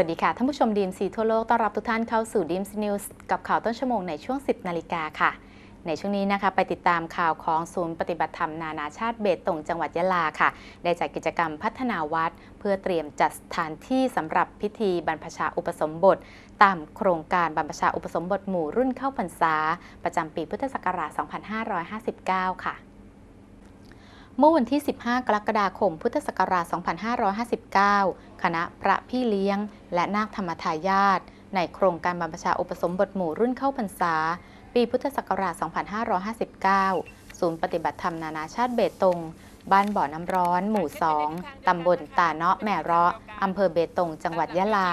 สวัสดีค่ะ ท่านผู้ชมดีมซีทั่วโลก ต้อนรับทุกท่านเข้าสู่ดีมซีนิวส์กับข่าวต้นชั่วโมงในช่วง 10 นาฬิกาค่ะ ในช่วงนี้นะคะ ไปติดตามข่าวของศูนย์ปฏิบัติธรรมนานาชาติเบตงจังหวัดยะลาค่ะ ได้จัดกิจกรรมพัฒนาวัด เพื่อเตรียมจัดสถานที่สำหรับพิธีบรรพชาอุปสมบท ตามโครงการบรรพชาอุปสมบทหมู่รุ่นเข้าพรรษา ประจำปีพุทธศักราช 2559 ค่ะ เมื่อวันที่ 15 กรกฎาคม พุทธศักราช 2559 คณะพระพี่เลี้ยง และนาคธรรมทายาทในโครงการบรรพชาอุปสมบทหมู่รุ่นเข้าพรรษา ปีพุทธศักราช 2559 ศูนย์ปฏิบัติธรรมนานาชาติเบตง บ้านบ่อน้ำร้อน หมู่ 2 ตำบลตาเนาะแม่เราะอำเภอเบตง จังหวัดยะลา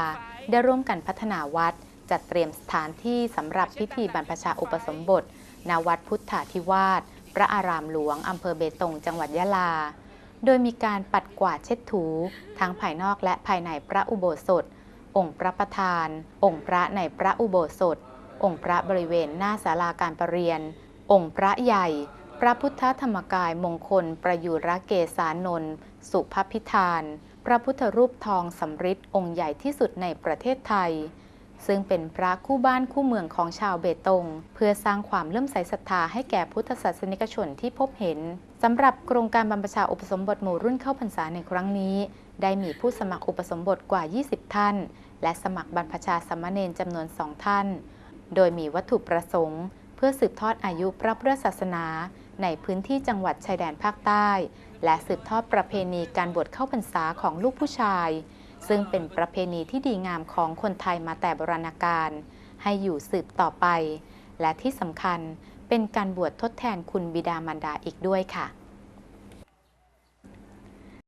ได้ร่วมกันพัฒนาวัด จัดเตรียมสถานที่สำหรับพิธีบรรพชาอุปสมบทณวัดพุทธาธิวาส พระอารามหลวงอำเภอเบตงจังหวัดยะลา โดยมีการปัดกวาดเช็ดถู ทั้งภายนอกและภายในพระอุโบสถ องค์พระประธาน องค์พระในพระอุโบสถ องค์พระบริเวณหน้าศาลาการประเรียน องค์พระใหญ่ พระพุทธธรรมกายมงคลประยุรเกสานนท์สุภพิธาน พระพุทธรูปทองสำริดองค์ใหญ่ที่สุดในประเทศไทย ซึ่งเป็นพระคู่บ้านคู่เมืองของชาวเบตง เพื่อสร้างความเลื่อมใสศรัทธาให้แก่พุทธศาสนิกชนที่พบเห็นสำหรับโครงการบรรพชาอุปสมบทหมู่รุ่นเข้าพรรษาในครั้งนี้ ได้มีผู้สมัครอุปสมบทกว่า 20 ท่าน และสมัครบรรพชาสามเณรจำนวนสองท่าน โดยมีวัตถุประสงค์ เพื่อสืบทอดอายุพระพุทธศาสนา ในพื้นที่จังหวัดชายแดนภาคใต้ และสืบทอดประเพณีการบวชเข้าพรรษาของลูกผู้ชาย ซึ่งเป็นประเพณีที่ดีงามของคนไทยมาแต่โบราณกาลให้อยู่สืบต่อไป และที่สำคัญเป็นการบวชทดแทนคุณบิดามารดาอีกด้วยค่ะ